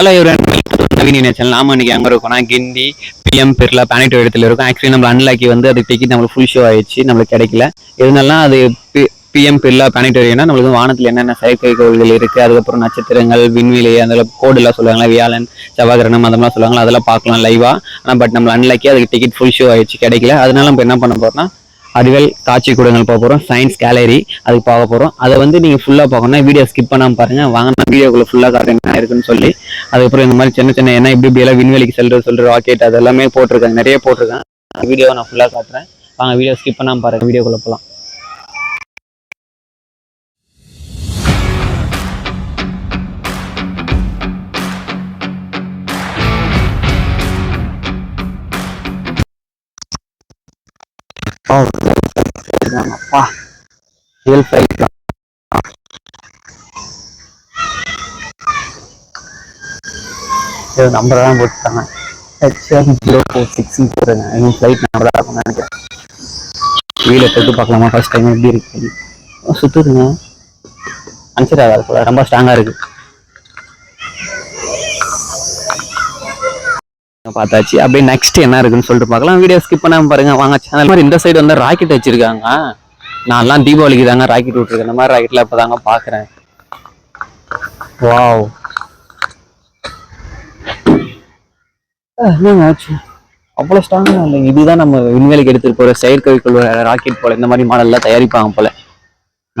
Hello இவரன் நவீன நேச்சல் நாம இன்னைக்கு அங்கே இருக்கோம்னா கிண்டி பிஎம் பிர்லா பிளானட் இடத்துல இருக்கும். ஆக்சுவலி நம்ம அன்லாக்கி வந்து அது டிக்கெட் நம்மளுக்கு ஃபுல் ஷோ ஆயிடுச்சு. நம்மளுக்கு கிடைக்கல. இருந்தாலும் அது பிஎம் பிர்லா பிளானட்டோரியம்னா நம்மளுக்கு வானத்தில் என்னென்ன செயற்கை கோள்கள் இருக்குது அதுக்கப்புறம் நட்சத்திரங்கள் விண்வெளி அதில் கோடுலாம் சொல்லுவாங்களா வியாழன் செவ்வாய்கிரகணம் அதெல்லாம் சொல்லுவாங்களா அதெல்லாம் பார்க்கலாம் லைவாக ஆனால் பட் நம்ம அன்லாக்கி அதுக்கு டிக்கெட் ஃபுல் ஷோ ஆயிடுச்சு கிடைக்கல. அதனால நம்ம என்ன பண்ண போகிறோம்னா அறிவியல் காட்சி கூடங்கள் போக போகிறோம் சயின்ஸ் கேலரி அதுக்கு பார்க்க போகிறோம் அதை வந்து நீங்கள் ஃபுல்லாக பார்க்கணும்னா வீடியோ ஸ்கிப் பண்ணாமல் பாருங்கள் வாங்க நான் வீடியோக்குள்ளே ஃபுல்லாக காட்டுங்க என்ன இருக்குன்னு சொல்லி. அதுக்கப்புறம் இந்த மாதிரி சின்ன சின்ன என்ன இப்படி இப்படியெல்லாம் விண்வெளிக்கு செல்றது சொல்கிற ராக்கெட் அது எல்லாமே போட்டிருக்காங்க. நிறைய போட்டிருக்காங்க. வீடியோவை நான் ஃபுல்லாக காட்டுறேன். வாங்க வீடியோ ஸ்கிப் பண்ணாமல் பாருங்கள் வீடியோக்குள்ளே போகலாம். அப்பா ரியல் ஃபைட் நம்பர் தான் போட்டுட்டாங்க. ஹெச்எம் ஜீரோ ஃபோர் சிக்ஸ்னு போடுங்க இன்னும் ஃப்ளைட் நம்பர் தான் இருக்கும்னு நினைக்கிறேன் வீலை தொட்டு பார்க்கலாமா? ஃபர்ஸ்ட் டைம் எப்படி இருக்கு? சுற்றுதுங்க சுத்துதுங்க அனுப்பிச்சிட்டு ரொம்ப ஸ்ட்ராங்காக இருக்குது பார்த்தாச்சு. அப்படியே நெக்ஸ்ட் என்ன இருக்குன்னு சொல்லிட்டு பார்க்கலாம். வீடியோ ஸ்கிப் பண்ணாம பாருங்க. வாங்க சேனல் மாதிரி இந்த சைடு வந்து ராக்கெட் வச்சிருக்காங்க. நான்லாம் தீபாவளிக்கு தாங்க ராக்கெட் விட்டுருக்கேன். இந்த மாதிரி ராக்கெட்லாம் இப்போ தாங்க பார்க்குறேன். வாவ் ஆச்சு? அவ்வளோ ஸ்ட்ராங்காக இல்லை இதுதான் நம்ம விண்வெளிக்கு எடுத்துட்டு போகிற செயற்கைக்குள் ராக்கெட் போல. இந்த மாதிரி மாடல்லாம் தயாரிப்பாங்க போல.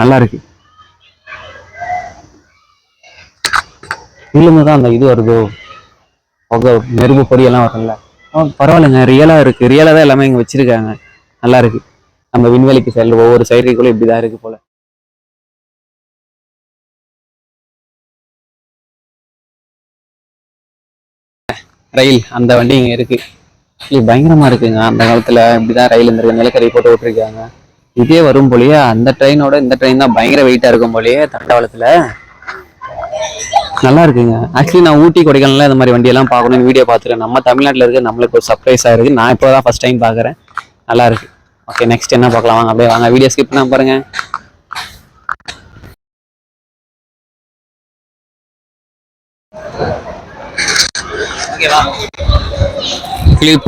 நல்லா இருக்கு. இதுலேருந்து தான் அந்த இது வருதோ? புகை நெருப்பு பொடியெல்லாம் வரும்ல. ஆ பரவாயில்லைங்க. ரியலாக இருக்கு. ரியலாக தான் எல்லாமே இங்கே வச்சிருக்காங்க. நல்லா இருக்கு. நம்ம விண்வெளிக்கு செல்ல ஒவ்வொரு செயற்கைக்குள்ளும் இப்படி தான் இருக்கு போல. ரயில் அந்த வண்டி இங்கே இருக்கு. இது பயங்கரமா இருக்குங்க. அந்த காலத்துல இப்படிதான் ரயில் இருந்திருக்கு நிலக்கரி போட்டு விட்டுருக்காங்க. இதே வரும் போலயே அந்த ட்ரெயினோட இந்த ட்ரெயின் தான் பயங்கர வெயிட்டா இருக்கும் போலயே தண்டவாளத்துல நல்லா இருக்குங்க ஆக்சுவலி நான் ஊட்டி கொடைக்கானல இந்த மாதிரி வண்டியெல்லாம் பார்க்கணும்னு வீடியோ பார்த்துருக்கேன் நம்ம தமிழ்நாட்டில் இருக்கு நம்மளுக்கு ஒரு சர்ப்ரைஸாக இருக்குது நான் இப்போ தான் ஃபர்ஸ்ட் டைம் பார்க்குறேன். நல்லா இருக்கு ஓகே நெக்ஸ்ட் என்ன பார்க்கலாம்? வாங்க அப்படியே வாங்க. வீடியோ ஸ்கிப் பண்ணாம பாருங்க.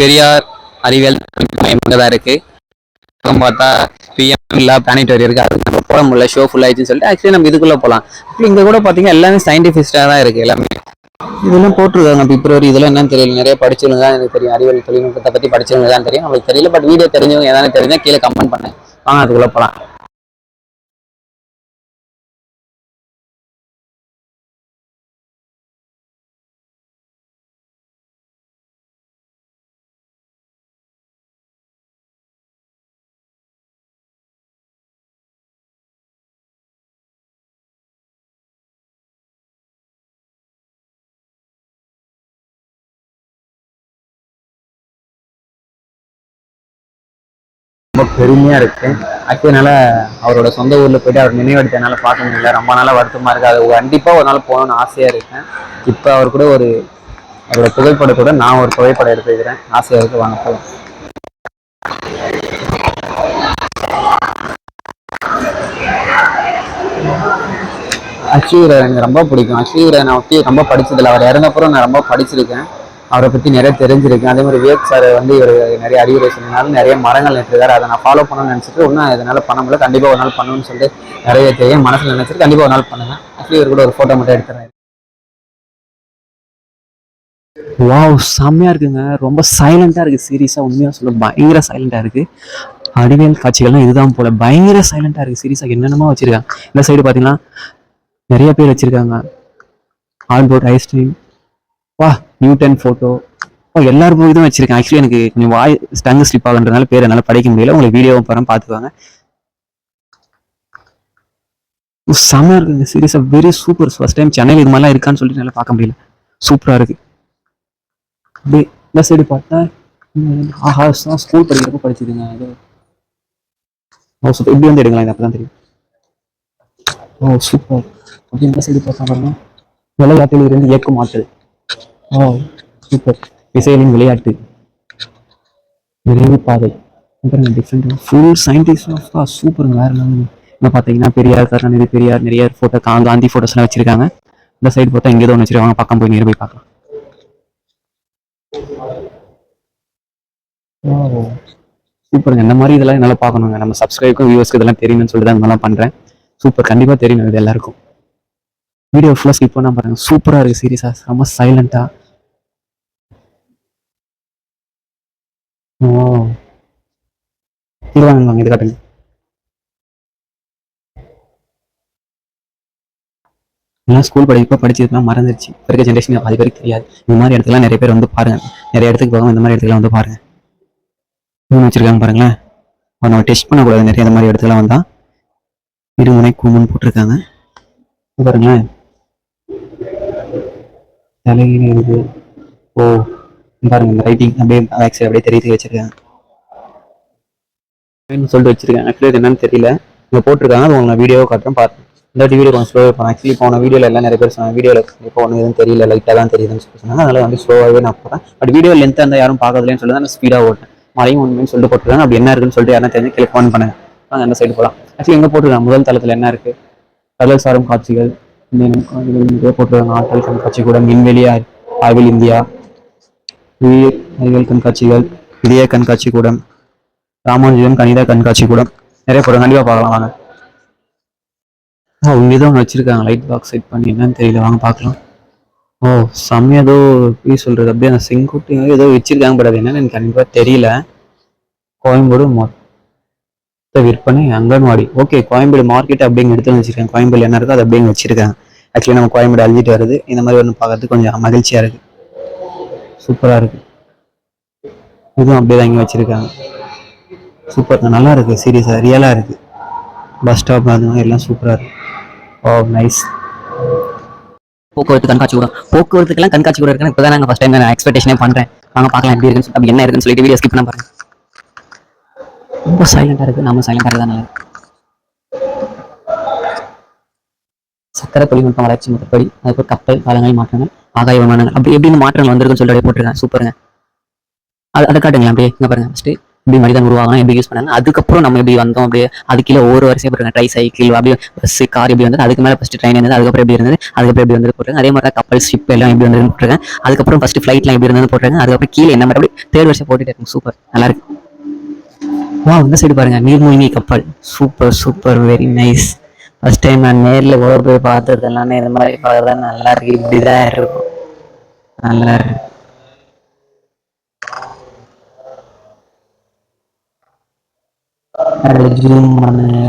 பெரியார் அறிவியல் தான் இருக்கு? பக்கம் பார்த்தா பிஎம் இல்லை பிளானிட்டரி இருக்கு. அதுக்கு நம்ம போட முடியல. ஷோ ஃபுல் ஆயிடுச்சுன்னு சொல்லிட்டு ஆக்சுவலி நம்ம இதுக்குள்ள போகலாம் இங்க கூட பாத்தீங்கன்னா எல்லாமே சயின்டிஃபிஸ்டாக தான் இருக்கு எல்லாமே. இதெல்லாம் போட்டிருக்காங்க பிப்ரவரி இதெல்லாம் என்னன்னு தெரியல. நிறைய படிச்சவங்க தான் எனக்கு தெரியும். அறிவியல் தொழில்நுட்பத்தை பத்தி படிச்சவங்க தான் தெரியும். உங்களுக்கு தெரியல பட் வீடியோ தெரிஞ்சவங்க எதாவது தெரிஞ்சால் கீழே கமெண்ட் பண்ணேன் வாங்க அதுக்குள்ளே போகலாம் ரொம்ப பெருமையா இருக்கு. ஆக்சுவலி அவரோட சொந்த ஊர்ல போயிட்டு அவர் நினைவெடுத்த என்னால பார்க்க முடியல. ரொம்ப நாளா வருத்தமா இருக்கு. அது கண்டிப்பா ஒரு நாள் போகணும்னு ஆசையா இருக்கேன். இப்போ அவர் கூட ஒரு அவரோட புகைப்படத்தோட நான் ஒரு புகைப்படம் எடுத்துக்கிறேன். ஆசையா இருக்கு. வாங்க போகலாம் அச்சீவரை எனக்கு ரொம்ப பிடிக்கும். அச்சீவரை நான் ஒட்டி ரொம்ப படிச்சதில்ல. அவர் இறந்தப்புறம் நான் ரொம்ப படிச்சிருக்கேன். அவரை பற்றி நிறைய தெரிஞ்சிருக்கேன் அதே மாதிரி விவேக் சார் வந்து இவர் நிறைய அறிவுரை சொன்னதுனால நிறைய மரங்கள் நட்டுருக்காரு. அதை நான் ஃபாலோ பண்ணணும்னு நினச்சிட்டு ஒன்றும் இதனால் பண்ண முடியல. கண்டிப்பாக ஒரு நாள் பண்ணணும்னு சொல்லிட்டு நிறைய தெரியும் மனசில் நினச்சிட்டு கண்டிப்பாக ஒரு நாள் பண்ணுவேன் அப்படி இவர் கூட ஒரு ஃபோட்டோ மட்டும் எடுத்துறேன். வாவ் செம்மையா இருக்குங்க. ரொம்ப சைலண்ட்டாக இருக்குது சீரியஸாக உண்மையாக சொல்ல பயங்கர சைலண்ட்டாக இருக்குது அடிவியல் காட்சிகள்லாம் இதுதான் போல். பயங்கர சைலண்ட்டாக இருக்குது சீரியஸாக என்னென்னமோ வச்சுருக்காங்க. இந்த சைடு பார்த்தீங்கன்னா நிறைய பேர் வச்சுருக்காங்க. ஆல்போர்ட் ஐஸ்கிரீம் வா நியூட்டன் ஃபோட்டோ எல்லாரும் இதுவும் வச்சிருக்கேன். ஆக்சுவலி எனக்கு கொஞ்சம் வாய் ஸ்டங்கு ஸ்லிப் ஆகுன்றதுனால பேர் என்னால் படிக்க முடியல. உங்களுக்கு வீடியோவும் போகிறேன் பார்த்துக்கோங்க. செம்மையா இருக்குங்க சீரியஸாக வெரி சூப்பர் ஃபர்ஸ்ட் டைம் சென்னையில் இது மாதிரிலாம் இருக்கான்னு சொல்லிட்டு என்னால் பார்க்க முடியல. சூப்பராக இருக்கு. அப்படியே இந்த சைடு பார்த்தா ஆஹா ஸ்கூல் படிக்கிறப்ப படிச்சிருங்க அது ஓ சூப்பர் இப்படி வந்து எடுங்களா இது அப்பதான் தெரியும். ஓ சூப்பர் அப்படி இந்த சைடு பார்த்தா பாருங்க. விளையாட்டில் இருந்து இயக்கும் ஆற்றல் சூப்பர். இசைகளின் விளையாட்டு. விரைவு பாதை. டிஃப்ரெண்ட் ஃபுல் சயின்டிஸ்ட் சூப்பர் வேறு என்ன? இங்கே பார்த்தீங்கன்னா பெரியார் கருணாநிதி பெரியார் நிறைய ஃபோட்டோ காந்தி ஃபோட்டோஸ்லாம் வச்சிருக்காங்க. இந்த சைடு பார்த்தா இங்கே ஒன்று வச்சிருக்காங்க. பக்கம் போய் நேரம் போய் பார்க்கலாம். சூப்பருங்க இந்த மாதிரி இதெல்லாம் நல்லா பார்க்கணுங்க. நம்ம சப்ஸ்கிரைபுக்கும் வியூவர்ஸ்க்கு இதெல்லாம் தெரியணும்னு சொல்லிட்டு தான் இதெல்லாம் மாதிரிலாம் பண்ணுறேன் சூப்பர் கண்டிப்பாக தெரியணும் இது எல்லாருக்கும். வீடியோ ஃபுல்லாக ஸ்கிப் பண்ணால் பாருங்கள் சூப்பராக இருக்குது சீரியஸாக ரொம்ப சைலண்ட்டாக ஓ. இது வாங்க வாங்க இது காட்டுங்க. நான் ஸ்கூல் படிப்போ படிச்சதுலாம் மறந்துருச்சு. இப்போ இருக்க ஜென்ரேஷன் அது வரைக்கும் தெரியாது. இந்த மாதிரி இடத்துக்குலாம் நிறைய பேர் வந்து பாருங்க. நிறைய இடத்துக்கு போகாம இந்த மாதிரி இடத்துக்குலாம் வந்து பாருங்க. மூணு வச்சிருக்காங்க பாருங்களேன். அப்ப நம்ம டெஸ்ட் பண்ணக்கூடாது நிறைய இந்த மாதிரி இடத்துக்குலாம் வந்தா. இருமுனை கூமுன்னு போட்டிருக்காங்க. பாருங்களேன். தலைகீழ இருக்கு ஓ. பாருங்க இந்த ரைட்டிங் அப்படியே பேக் சைடு அப்படியே தெரியுது வச்சிருக்காங்க. ன்னு சொல்லிட்டு வச்சிருக்கேன் ஆக்சுவலி இது என்னன்னு தெரியல. இங்கே போட்டிருக்காங்க அது உங்களுக்கு வீடியோ காட்டுறேன் பார்த்தேன் இந்த வீடியோ கொஞ்சம் ஸ்லோவாக போனேன். ஆக்சுவலி போன வீடியோவில் எல்லாம் நிறைய பேர் சொன்னாங்க வீடியோவில் இப்போ ஒன்று எதுவும் தெரியல லைட்டாக தான் தெரியுதுன்னு சொல்லி சொன்னாங்க. அதனால் வந்து ஸ்லோவாகவே நான் போகிறேன் பட் வீடியோ லென்த்தாக இருந்தால் யாரும் பார்க்கறதுலன்னு சொல்லி நான் ஸ்பீடாக ஓட்டேன். மழையும் ஒன்றுமே சொல்லிட்டு போட்டுருக்காங்க. அப்படி என்ன இருக்குன்னு சொல்லிட்டு யாரும் தெரிஞ்சு கிளிக் ஃபோன் பண்ணுங்க. நாங்கள் அந்த சைடு போகலாம் ஆக்சுவலி எங்கே போட்டிருக்காங்க? முதல் தளத்தில் என்ன இருக்குது கடல் சாரும் காட்சிகள். போட்டிருக்காங்க. ஆற்றல் கண்காட்சி கூட விண்வெளி ஆய்வில் இந்தியா. உயிர் அறிவியல் கண்காட்சிகள் இதய கண்காட்சி கூடம் ராமானுஜன் கணித கண்காட்சி கூடம். நிறைய படம். கண்டிப்பாக பார்க்கலாம் வாங்க. ஓ இங்கே ஒன்று வச்சிருக்காங்க. லைட் பாக்ஸ் செட் பண்ணி. என்னன்னு தெரியல. வாங்க பார்க்கலாம். ஓ செம்மையாக ஏதோ எப்படி சொல்றது? அப்படியே அந்த செங்குட்டி ஏதோ வச்சிருக்காங்க பட் அது என்னன்னு எனக்கு கண்டிப்பாக தெரியல. கோயம்பேடு மொத்த விற்பனை அங்கன்வாடி. ஓகே கோயம்பேடு மார்க்கெட் அப்படிங்க எடுத்து வச்சிருக்காங்க. கோயம்பேடு என்ன இருக்கோ அது அப்படிங்க வச்சிருக்காங்க. ஆக்சுவலி நம்ம கோயம்பேடு அழிஞ்சிட்டு வருது. இந்த மாதிரி ஒன்று பார்க்கறதுக்கு கொஞ்சம் மகிழ்ச்சியா இருக்கு. சூப்பராக இருக்கு. இதுவும் அப்படியே தான் இங்கே வச்சிருக்காங்க. சூப்பர் நல்லா இருக்கு சீரியஸா ரியலாக இருக்கு. பஸ் ஸ்டாப் அது மாதிரி எல்லாம் சூப்பராக இருக்கு. ஓ நைஸ் போக்குவரத்து கண்காட்சி கூட. போக்குவரத்துக்கெல்லாம் கண்காட்சி கூட இருக்குன்னு இப்போ தான் நாங்கள் ஃபஸ்ட் டைம் நான் எக்ஸ்பெக்டேஷனே பண்ணுறேன் வாங்க பார்க்கலாம் எப்படி இருக்குன்னு அப்படி என்ன இருக்குன்னு சொல்லிட்டு வீடியோ ஸ்கிப் பண்ண பாருங்க. ரொம்ப சைலண்டாக இருக்குது நம்ம சைலண்டாக தான் நல்லா சக்கரை தொழில்நுட்பம் வளர்ச்சி முறைப்படி அதுக்கு கப்பல் காலங்கள் மாற்றங்கள். ஆகாய விமானங்கள் அப்படி எப்படின்னு மாற்றங்கள் வந்திருக்குன்னு சொல்லிட்டு போட்டிருக்கேன் சூப்பருங்க. அது அதை காட்டுங்களேன் அப்படியே இங்கே பாருங்க. ஃபஸ்ட்டு இப்படி மனிதன் உருவாகணும் எப்படி யூஸ் பண்ணாங்க அதுக்கப்புறம் நம்ம எப்படி வந்தோம் அப்படியே அது கீழே ஒவ்வொரு வருஷம் பாருங்க ட்ரை சைக்கிள் அப்படியே பஸ் கார் எப்படி வந்தது. அதுக்கு மேலே ஃபஸ்ட்டு ட்ரெயின் இருந்தது அதுக்கப்புறம் எப்படி இருந்தது? அதுக்கப்புறம் எப்படி வந்து போட்டுருங்க அதே மாதிரி தான் கப்பல் ஷிப் எல்லாம் எப்படி வந்து போட்டுருக்காங்க. அதுக்கப்புறம் ஃபஸ்ட்டு ஃப்ளைட்லாம் எப்படி இருந்தது போட்டுருங்க அதுக்கப்புறம் கீழே என்ன மாதிரி அப்படி தேர்ட் வருஷம் போட்டுட்டு இருக்கும் சூப்பர் நல்லா இருக்கு. வா இந்த சைடு பாருங்க. நீர்மூழ்கி கப்பல். Super super very nice first time நான் நேர்ல கூட போய் பார்த்தது எல்லாமே இந்த மாதிரி பார்க்குறது நல்லா இருக்கு. இப்படிதான் இருக்கும். நல்லா இருக்கு. ரெஜூம் பண்ணு.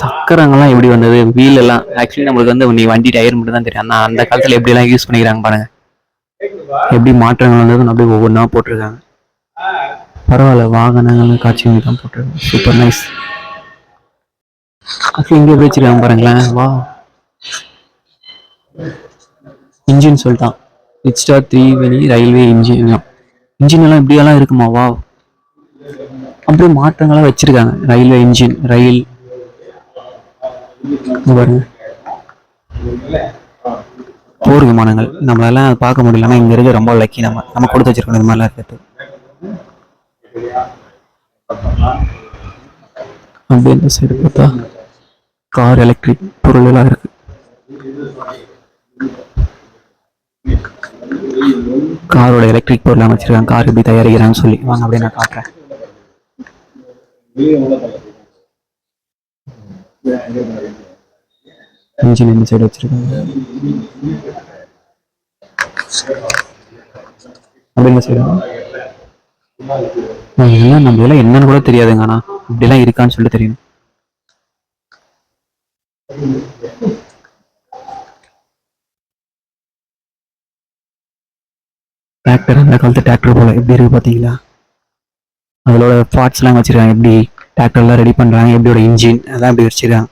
சக்கரங்கள்லாம் எப்படி வந்தது? வீல் எல்லாம் ஆக்சுவலி நம்மளுக்கு வந்து நீ வண்டி டயர் மட்டும் தான் தெரியும். ஆனா அந்த காலத்துல எப்படி எல்லாம் யூஸ் பண்ணிக்கிறாங்க பாருங்க. எப்படி மாற்றங்கள் வந்ததுன்னு அப்படியே ஒவ்வொன்றா போட்டிருக்காங்க. பரவாயில்ல வாகனங்கள் காட்சி தான் போட்டிருக்காங்க. சூப்பர் நைஸ் ஆக்சுவலி இங்கே எப்படி வச்சிருக்காங்க பாருங்களேன். வா இன்ஜின் சொல்லிட்டான். ரிச் ஸ்டார் த்ரீ வெளி ரயில்வே இன்ஜின் இன்ஜின் எல்லாம் இப்படியெல்லாம் இருக்குமா? வா அப்படியே மாற்றங்களாக வச்சிருக்காங்க. ரயில்வே இன்ஜின் ரயில் பாருங்க. போர் விமானங்கள் நம்மளால அதை பார்க்க முடியல ஆனா இங்க இருக்குது ரொம்ப லக்கி நம்ம நம்ம கொடுத்து வச்சிருக்கோம் இது மாதிரிலாம் இருக்கிறது. அப்படியே இந்த சைடு பார்த்தா கார் எலக்ட்ரிக் பொருள் எல்லாம் இருக்கு. காரோட எலக்ட்ரிக் பொருள் அமைச்சிருக்காங்க கார் எப்படி தயாரிக்கிறாங்கன்னு சொல்லி. வாங்க அப்படியே நான் காட்டுறேன். இன்ஜின் இந்த சைடு வச்சிருக்காங்க. அப்படி இந்த சைடு இதெல்லாம் நம்ம இதெல்லாம் என்னன்னு கூட தெரியாதுங்க ஆனா இப்படிலாம் இருக்கான்னு சொல்லிட்டு தெரியும் டிராக்டர் அந்த காலத்து டிராக்டர் போல எப்படி இருக்கு பாத்தீங்களா அதோட பார்ட்ஸ் எல்லாம் வச்சிருக்காங்க. எப்படி டிராக்டர்லாம் ரெடி பண்றாங்க. எப்படியோட இன்ஜின் அதான் எப்படி வச்சிருக்காங்க.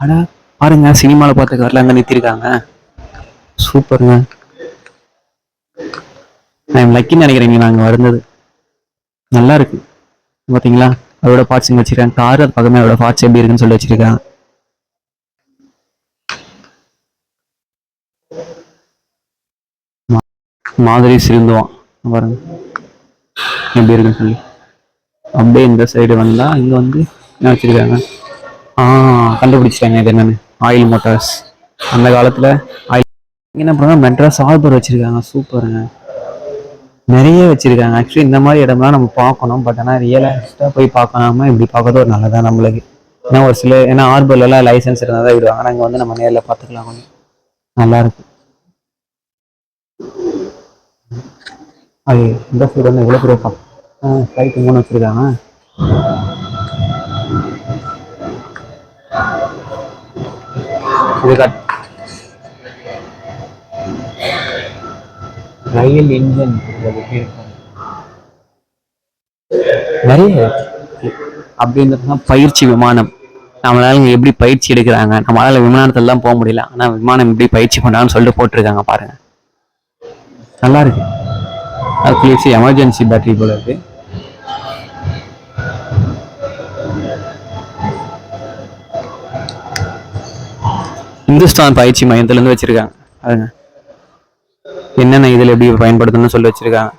ஆனா பாருங்க சினிமால பார்த்த கார்ல அங்க நிறுத்திருக்காங்க. சூப்பருங்க. நான் லக்கின்னு நினைக்கிறேன் நாங்க வருந்தது. நல்லா இருக்கு. பாத்தீங்களா? அதோட பார்ட்ஸ் இங்க வச்சிருக்காங்க. கார் அது பக்கமே அதோட பார்ட்ஸ் எப்படி இருக்குன்னு சொல்லி வச்சிருக்காங்க. மாதிரி சிரிந்துவான் பாருங்க. எப்படி இருக்குன்னு சொல்லி. அப்படியே இந்த சைடு வந்தா இங்க வந்து என்ன வச்சிருக்காங்க? கண்டுபிடிச்சிட்டாங்க இது என்னென்னு. ஆயில் மோட்டார்ஸ் அந்த காலத்தில் ஆயில் என்ன பண்ணுறாங்க மெட்ராஸ் ஹார்பர் வச்சிருக்காங்க. சூப்பருங்க. நிறைய வச்சிருக்காங்க. ஆக்சுவலி இந்த மாதிரி இடம்லாம் நம்ம பார்க்கணும். பட் ஆனால் ரியலாக போய் பார்க்காம இப்படி பார்க்கறது ஒரு நல்லதா நம்மளுக்கு. ஏன்னா ஒரு சில ஏன்னா ஹார்பர்லலாம் லைசன்ஸ் இருந்தால் தான் விடுவாங்க. ஆனால் இங்கே வந்து நம்ம நேரில் பார்த்துக்கலாம் கொஞ்சம். நல்லாயிருக்கு அது இந்த ஃபுட் வந்து எவ்வளோ பேர் பக்கம் ஃப்ளைட் இங்கே வச்சிருக்காங்க. இது கட் ரயில் இன்ஜின் நிறைய அப்படின்றதுனா பயிற்சி விமானம். நம்மளால எப்படி பயிற்சி எடுக்கிறாங்க? நம்மளால விமானத்துலலாம் போக முடியல. ஆனால் விமானம் எப்படி பயிற்சி பண்றாங்கன்னு சொல்லிட்டு போட்டிருக்காங்க பாருங்க. நல்லா இருக்கு. அது எமர்ஜென்சி பேட்டரி போல இருக்குது இந்துஸ்தான் பயிற்சி மையத்துலேருந்து இருந்து வச்சிருக்காங்க. பாருங்க என்னென்ன இதில் எப்படி பயன்படுத்தணும்னு சொல்லி வச்சிருக்காங்க.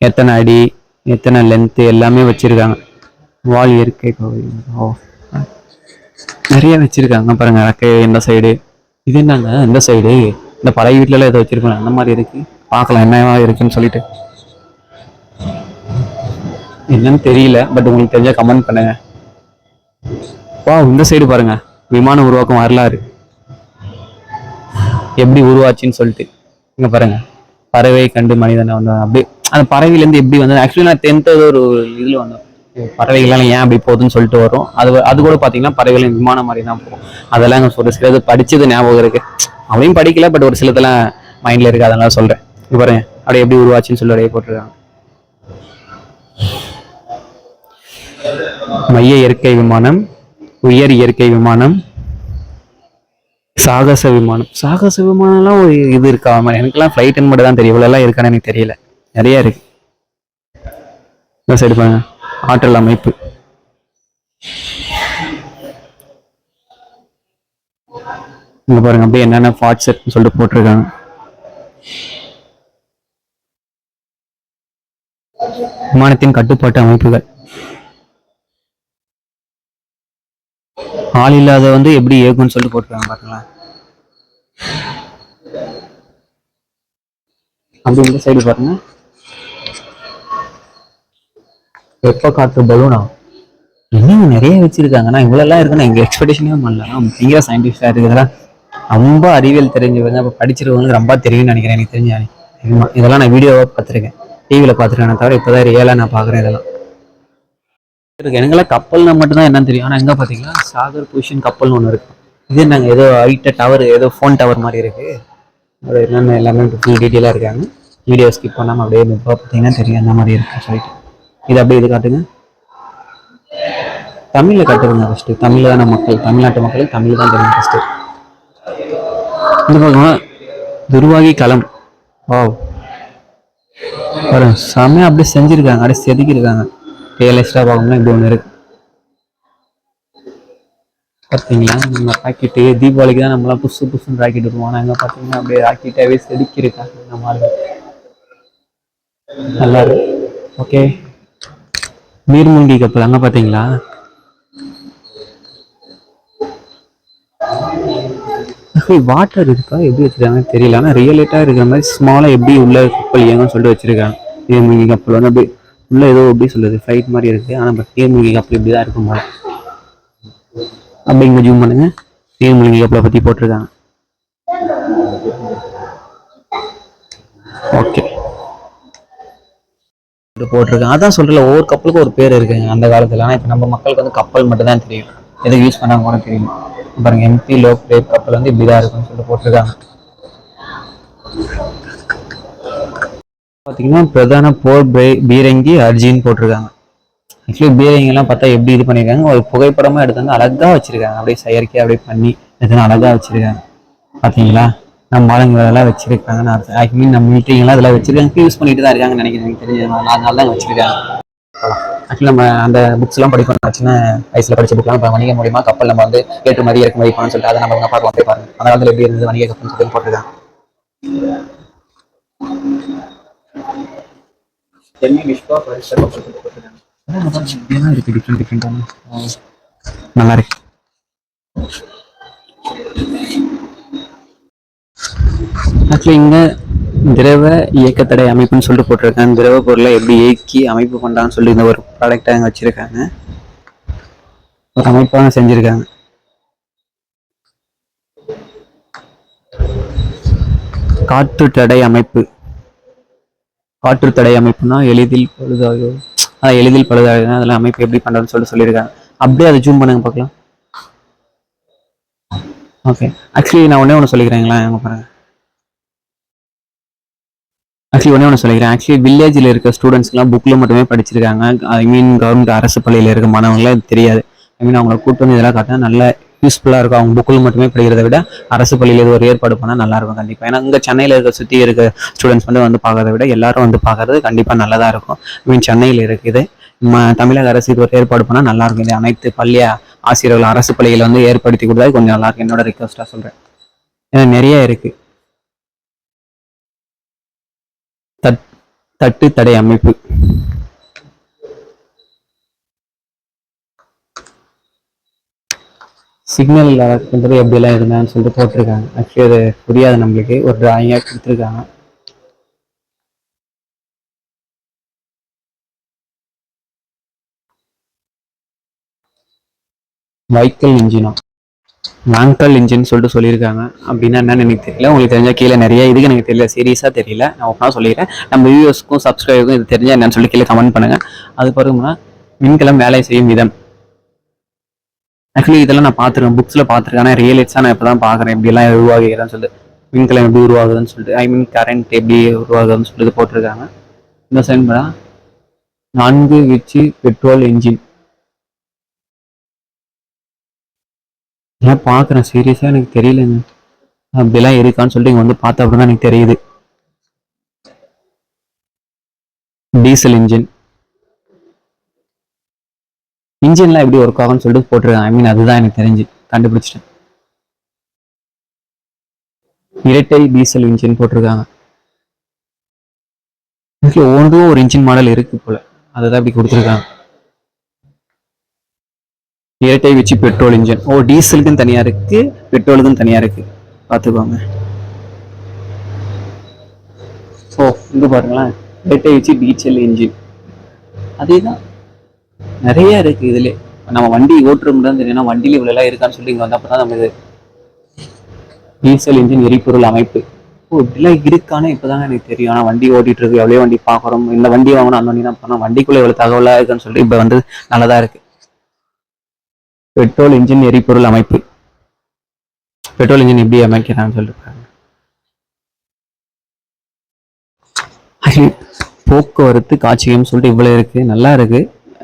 எத்தனை அடி எத்தனை லென்த்து எல்லாமே வச்சிருக்காங்க. வால் இயற்கை கோவில். ஓ. நிறைய வச்சிருக்காங்க பாருங்க எனக்கு இந்த சைடு இது என்னங்க? இந்த சைடு இந்த பழைய வீட்டுல ஏதோ வச்சுருக்கோம் அந்த மாதிரி இருக்கு. பார்க்கலாம் என்னவா இருக்குன்னு சொல்லிட்டு. என்னன்னு தெரியல பட் உங்களுக்கு தெரிஞ்சால் கமெண்ட் பண்ணுங்க. வா இந்த சைடு பாருங்க. விமானம் உருவாக்கும் வரலாறு. எப்படி உருவாச்சுன்னு சொல்லிட்டு. இங்கே பாருங்க. பறவை கண்டு மனிதனை வந்தான் அப்படியே அந்த பறவையிலேருந்து எப்படி வந்து ஆக்சுவலி நான் டென்த்து ஒரு இதில் வந்தோம் பறவைகள்லாம் ஏன் அப்படி போகுதுன்னு சொல்லிட்டு வரும். அது அது கூட பார்த்தீங்கன்னா பறவைகள் விமானம் மாதிரி தான் போகும். அதெல்லாம் எனக்கு ஒரு சிலது படிச்சது ஞாபகம் இருக்கு. அப்படியும் படிக்கல பட் ஒரு சிலதெல்லாம் மைண்ட்ல இருக்கு. அதெல்லாம் சொல்றேன். இங்கே பாருங்க. அப்படியே எப்படி உருவாச்சுன்னு சொல்லி அப்படியே போட்டிருக்காங்க. மைய இயற்கை விமானம். உயர் இயற்கை விமானம் சாகச விமானம். சாகச விமானம்லாம் ஒரு இது இருக்கா மாதிரி எனக்குலாம் ஃப்ளைட்டுன்னு மட்டும் தான் தெரியும். இவ்வளோலாம் இருக்கான்னு எனக்கு தெரியல. நிறைய இருக்கு. இந்த சைடு பாருங்க. ஆற்றல் அமைப்பு. இங்கே பாருங்க அப்படியே என்னென்ன ஃபாட் இருக்குன்னு சொல்லிட்டு போட்டிருக்காங்க. விமானத்தின் கட்டுப்பாட்டு அமைப்புகள். ஆள் இல்லாத வந்து எப்படி இயக்கும்னு சொல்லிட்டு போட்டுருக்காங்க பாருங்களேன் அப்படி இந்த சைடு பாருங்க. வெப்ப காற்று பலூனா இன்னும் நிறைய வச்சிருக்காங்க. நான் இவ்வளோலாம் இருக்குன்னு எங்கள் எக்ஸ்பெக்டேஷனே பண்ணல. பயங்கர சயின்டிஸ்டாக இருக்குதுலாம் ரொம்ப அறிவியல் தெரிஞ்சவங்க இப்போ படிச்சிருக்கவங்களுக்கு ரொம்ப தெரியும்னு நினைக்கிறேன். எனக்கு தெரிஞ்சு இதெல்லாம் நான் வீடியோவாக பார்த்துருக்கேன். டிவியில் பார்த்துருக்கேன் தவிர இப்போதான் ரியலாக நான் பார்க்குறேன் இதெல்லாம். இருக்கு. எனக்கெல்லாம் கப்பல்னா மட்டும்தான் என்னன்னு தெரியும். ஆனால் எங்கே பார்த்தீங்கன்னா சாகர் பொசிஷன் கப்பல்னு ஒன்று இருக்கு. இது நாங்கள் ஏதோ ஹைட்ட டவர் ஏதோ ஃபோன் டவர் மாதிரி இருக்கு. அது என்னென்ன எல்லாமே ஃபுல் டீட்டெயிலாக இருக்காங்க. வீடியோ ஸ்கிப் பண்ணாமல் அப்படியே மெதுவாக பார்த்தீங்கன்னா தெரியும் அந்த மாதிரி இருக்கு சொல்லிட்டு இது அப்படியே இது காட்டுங்க. தமிழில் காட்டுங்க ஃபஸ்ட்டு தமிழ் தான் மக்கள். தமிழ்நாட்டு மக்களுக்கு தமிழ் தான் தெரியும் ஃபஸ்ட்டு இந்த பக்கம் துர்வாகி களம் வாவ் பாருங்க செம்மையா அப்படியே செஞ்சிருக்காங்க. அப்படியே செதுக்கியிருக்காங்க. ரியலைஸ்டாக பார்க்கணும்னா இப்படி ஒன்று இருக்கு. பார்த்தீங்களா நம்ம ராக்கெட்டு தீபாவளிக்கு தான் நம்மளாம் புதுசு புதுசுன்னு ராக்கெட் வருவோம் ஆனால் எங்கே பார்த்தீங்கன்னா அப்படியே ராக்கெட்டாகவே செதுக்கியிருக்காங்க நம்ம ஆளுங்க நல்லா இருக்கு. ஓகே நீர்மூழ்கி கப்பல் அங்கே பார்த்தீங்களா வாட்டர் இருக்கா? எப்படி வச்சிருக்காங்கன்னு தெரியல. ஆனால் ரியலேட்டாக இருக்கிற மாதிரி ஸ்மாலாக எப்படி உள்ள கப்பல் இயங்கும்னு சொல்லிட்டு வச்சிருக்காங்க. நீர்மூழ்கி கப்பல் வந்து அப்படியே உள்ள ஏதோ எப்படி சொல்லுது ஃபைட் மாதிரி இருக்கு. ஆனால் பட் நீர்மூழ்கி கப்பல் இப்படி தான் இருக்கும் போல. அப்படி இங்கே ஜூம் பண்ணுங்கள் நீர்மூழ்கி கப்பலை பற்றி போட்டிருக்காங்க. ஓகே இது போட்டிருக்காங்க. அதான் சொல்கிறல ஒவ்வொரு கப்பலுக்கும் ஒரு பேர் இருக்குங்க அந்த காலத்துல. ஆனால் இப்போ நம்ம மக்களுக்கு வந்து கப்பல் மட்டும் தான் தெரியும். எதுக்கு யூஸ் பண்ணாங்க கூட தெரியும் பாருங்க எம்பி லோ பிளேட் கப்பல் வந்து இப்படிதான் இருக்குன்னு சொல்லிட்டு போட்டிருக்காங்க. பார்த்தீங்கன்னா பிரதான போர் பீரங்கி அர்ஜின்னு போட்டிருக்காங்க. ஆக்சுவலி பீரங்கி எல்லாம் பார்த்தா எப்படி இது பண்ணியிருக்காங்க ஒரு புகைப்படமா எடுத்து வந்து அழகா வச்சிருக்காங்க. அப்படியே செயற்கையாக அப்படியே பண்ணி எதுனா அழகா வச்சுருக்காங்க. பாத்தீங்களா? நம்ம ஆளுங்க இதெல்லாம் வச்சிருக்காங்க. நான் ஐ மீன் நம்ம மீட்டிங்லாம் அதெல்லாம் வச்சிருக்காங்க. யூஸ் பண்ணிட்டு தான் இருக்காங்கன்னு நினைக்கிறேன். எனக்கு தெரிஞ்சது அதனால தான் வச்சுருக்காங்க. ஆக்சுவலி நம்ம அந்த புக்ஸ் எல்லாம் படிக்கணும் சின்ன வயசில் படிச்ச புக்லாம் இப்போ வணிக மூலியமா கப்பல் நம்ம வந்து ஏற்றுமதி இறக்குமதி பண்ணணும்னு சொல்லிட்டு அதை நம்ம பார்க்கலாம் போய் பாருங்க அந்த காலத்துல எப்படி இருந்தது வணிக கப்பல்னு சொல்லி போட்டிருக்காங்க. சென்னை விஸ்வா இருக்கு டிஃப்ரெண்ட் டிஃப்ரெண்டான நல்லா இருக்கு. ஆக்சுவலி இங்கே திரவ இயக்கத்தடை அமைப்புன்னு சொல்லிட்டு போட்டிருக்காங்க. திரவ பொருளை எப்படி இயக்கி அமைப்பு பண்ணுறான்னு சொல்லி இந்த ஒரு ப்ராடக்டாக அங்கே வச்சுருக்காங்க. ஒரு அமைப்பாக செஞ்சுருக்காங்க. காற்று தடை அமைப்பு. காற்று தடை அமைப்புனா எளிதில் பழுதாகும் அதான் எளிதில் பழுதாகும் அதில் அமைப்பு எப்படி பண்ணுறதுன்னு சொல்லிட்டு சொல்லியிருக்காங்க. அப்படியே அதை ஜூம் பண்ணுங்க பார்க்கலாம். ஓகே ஆக்சுவலி நான் ஒன்றே ஒன்று சொல்லிக்கிறேங்களா? அங்கே பாருங்க. ஆக்சுவலி ஒன்றே ஒன்று சொல்லிக்கிறேன். ஆக்சுவலி வில்லேஜில் இருக்க ஸ்டூடெண்ட்ஸ்லாம் புக்கில் மட்டுமே படிச்சிருக்காங்க. ஐ மீன் கவர்மெண்ட் அரசு பள்ளியில் இருக்க மாணவங்களாம் தெரியாது. ஐ மீன் அவங்கள கூட்டு வந்து இதெல்லாம் காட்டினா நல்ல யூஸ்ஃபுல்லாக இருக்கும். அவங்க புக்கில் மட்டுமே படிக்கிறத விட அரசு பள்ளியில் இது ஒரு ஏற்பாடு பண்ணால் நல்லா இருக்கும் கண்டிப்பாக ஏன்னா இங்கே சென்னையில் இருக்க சுற்றி இருக்க ஸ்டூடெண்ட்ஸ் வந்து வந்து பார்க்கறத விட எல்லாரும் வந்து பார்க்கறது கண்டிப்பாக நல்லதாக இருக்கும். ஐ மீன் சென்னையில் இருக்குது. ம தமிழக அரசு இது ஒரு ஏற்பாடு பண்ணால் நல்லா இருக்கும். இது அனைத்து பள்ளி ஆசிரியர்கள் அரசு பள்ளிகளை வந்து ஏற்படுத்தி கொடுத்தா கொஞ்சம் நல்லா இருக்கும். என்னோட ரிக்வஸ்ட்டாக சொல்கிறேன் ஏன்னா நிறைய இருக்குது தட் தட்டு தடை அமைப்பு. சிக்னல் பண்ணுறது எப்படிலாம் இருந்தான்னு சொல்லிட்டு போட்டிருக்காங்க. ஆக்சுவலி அது புரியாது நம்மளுக்கு. ஒரு டிராயிங்காக கொடுத்துருக்காங்க. வைக்கல் இன்ஜினா வாங்கல் இன்ஜின் சொல்லிட்டு சொல்லியிருக்காங்க. அப்படின்னா என்னன்னு எனக்கு தெரியல. உங்களுக்கு தெரிஞ்ச கீழே நிறைய இதுக்கு எனக்கு தெரியல. சீரியஸாக தெரியல. நான் ஒன்றா சொல்லிடுறேன். நம்ம வியூவர்ஸ்க்கும் சப்ஸ்கிரைபருக்கும் இது தெரிஞ்சால் என்னன்னு சொல்லி கீழே கமெண்ட் பண்ணுங்கள் அது பிறகுனா மின்கலம் வேலை செய்யும் விதம். ஆக்சுவலி இதெல்லாம் நான் பார்த்துருக்கேன். புக்ஸில் பார்த்துருக்கேன். ஆனால் ரியலைட்ஸாக நான் இப்போ தான் பார்க்குறேன். இப்படிலாம் உருவாகிறேன்னு சொல்லிட்டு. விண்கலம் எப்படி உருவாகுதுன்னு சொல்லிட்டு. ஐ மீன் கரண்ட் எப்படி உருவாகுதுன்னு சொல்லிட்டு போட்டிருக்காங்க. இந்த சைன் பண்ணா நான்கு வீச்சு பெட்ரோல் இன்ஜின் நான் பார்க்குறேன்? சீரியஸாக எனக்கு தெரியலங்க. அப்படிலாம் இருக்கான்னு சொல்லிட்டு இங்கே வந்து பார்த்த அப்புறம் தான் எனக்கு தெரியுது. டீசல் இன்ஜின் இன்ஜின்லாம் எப்படி ஒர்க் ஆகும்னு சொல்லிட்டு போட்டிருக்காங்க. ஐ மீன் அதுதான் எனக்கு தெரிஞ்சு. கண்டுபிடிச்சிட்டேன். இரட்டை டீசல் இன்ஜின் போட்டிருக்காங்க. இதுல ஒவ்வொன்றும் ஒரு இன்ஜின் மாடல் இருக்கு போல. அதுதான் இப்படி கொடுத்துருக்காங்க. இரட்டை வச்சு பெட்ரோல் இன்ஜின் ஓ டீசலுக்கும் தனியா இருக்கு. பெட்ரோலுக்கும் தனியா இருக்கு. பார்த்துக்கோங்க. ஓ இங்க பாருங்களேன். இரட்டை வச்சு டீசல் இன்ஜின் அதேதான். நிறைய இருக்கு இதுல நம்ம வண்டி ஓட்டுறோம் தெரியும். வண்டியில இவ்வளவு எல்லாம் இருக்கான்னு சொல்லி இங்க வந்தப்ப தான் நம்ம இது டீசல் இன்ஜின் எரிபொருள் அமைப்பு. ஓ இப்படிலாம் இருக்கானே இப்பதாங்க எனக்கு தெரியும். ஆனா வண்டி ஓட்டிட்டு இருக்கு. எவ்வளோ வண்டி பாக்குறோம். இந்த வண்டி வாங்கணும் அந்த வண்டி தான் பண்ணோம் வண்டிக்குள்ள இவ்வளவு தகவலா இருக்குன்னு சொல்லி இப்ப வந்து நல்லதா இருக்கு. பெட்ரோல் இன்ஜின் எரிபொருள் அமைப்பு. பெட்ரோல் இன்ஜின் எப்படி அமைக்கிறான்னு சொல்லிட்டு போக்குவரத்து காட்சியம் சொல்லிட்டு இவ்வளவு இருக்கு. நல்லா இருக்கு.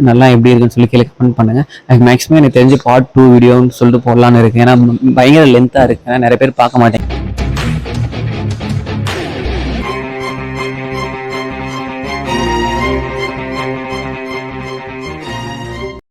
நல்லா எப்படி இருக்குன்னு சொல்லி கீழே கமெண்ட் பண்ணுங்க. எனக்கு மேக்ஸிமம் எனக்கு தெரிஞ்சு பார்ட் டூ வீடியோன்னு சொல்லிட்டு போடலான்னு இருக்கு. ஏன்னா பயங்கர லென்த்தாக இருக்கு. ஏன்னா நிறைய பேர் பார்க்க மாட்டேங்க.